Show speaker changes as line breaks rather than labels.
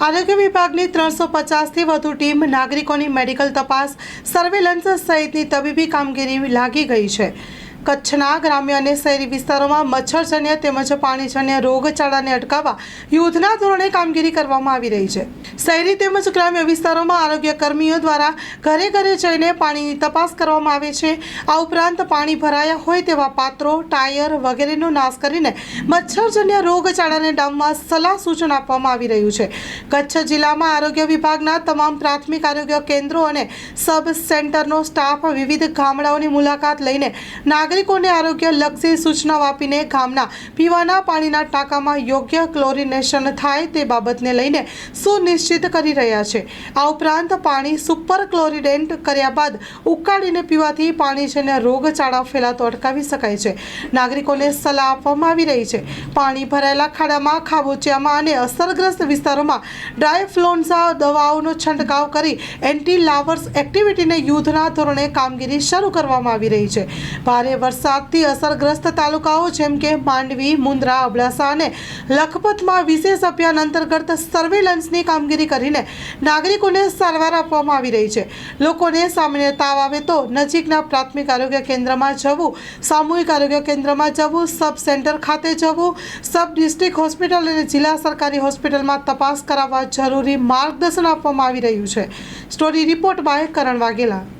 આરોગ્ય વિભાગની ત્રણસો પચાસથી વધુ ટીમ નાગરિકોની મેડિકલ તપાસ, સર્વેલન્સ સહિતની તબીબી કામગીરી લાગી ગઈ છે. કચ્છના ગ્રામ્ય અને શહેરી વિસ્તારોમાં મચ્છરજન્ય તેમજ પાણીજન્ય રોગચાળાને અટકાવવા યુદ્ધના ધોરણે કામગીરી કરવામાં આવી રહી છે. શહેરી તેમજ ગ્રામ્ય વિસ્તારોમાં આરોગ્ય કર્મીઓ દ્વારા ઘરે ઘરે જઈને પાણીની તપાસ કરવામાં આવે છે. આ ઉપરાંત પાણી ભરાયા હોય તેવા પાત્રો, ટાયર વગેરેનો નાશ કરીને મચ્છરજન્ય રોગચાળાને ડામવા સલાહ સૂચન આપવામાં આવી રહ્યું છે. કચ્છ જિલ્લામાં આરોગ્ય વિભાગના તમામ પ્રાથમિક આરોગ્ય કેન્દ્રો અને સબ સેન્ટરનો સ્ટાફ વિવિધ ગામડાઓની મુલાકાત લઈને નાગરિકોને આરોગ્ય લક્ષી સૂચનાઓ આપીને ગામના પીવાના પાણીના ટાંકામાં યોગ્ય ક્લોરિનેશન થાય તે બાબતને લઈને સુનિશ્ચિત કરી રહ્યા છે. આ ઉપરાંત પાણી સુપર ક્લોરિડેન્ટ કર્યા બાદ ઉકાળીને પીવાથી પાણી છે ને રોગચાળા ફેલાતો અટકાવી શકાય છે. નાગરિકોને સલાહ આપવામાં આવી રહી છે. પાણી ભરાયેલા ખાડામાં, ખાબોચિયામાં અને અસરગ્રસ્ત વિસ્તારોમાં ડ્રાયફ્લોન્ઝા દવાઓનો છંટકાવ કરી એન્ટી લાવર્સ એક્ટિવિટીને યુદ્ધના ધોરણે કામગીરી શરૂ કરવામાં આવી રહી છે. ભારે વરસાદથી અસરગ્રસ્ત તાલુકાઓ જેમ કે માંડવી મુન્દ્રા અબડાસા અને લખપતમાં વિશેષ અભિયાન અંતર્ગત સર્વેલન્સની કામગીરી કરીને નાગરિકોને સારવાર આપવામાં આવી રહી છે. લોકોને સામાન્ય તાવ આવે તો નજીકના પ્રાથમિક આરોગ્ય કેન્દ્રમાં જવું, સામૂહિક આરોગ્ય કેન્દ્રમાં જવું, સબ સેન્ટર ખાતે જવું, સબ ડિસ્ટ્રિક્ટ હોસ્પિટલ અને જિલ્લા સરકારી હોસ્પિટલમાં તપાસ કરાવવા જરૂરી માર્ગદર્શન આપવામાં આવી રહ્યું છે. Story report by Karan Vaghela.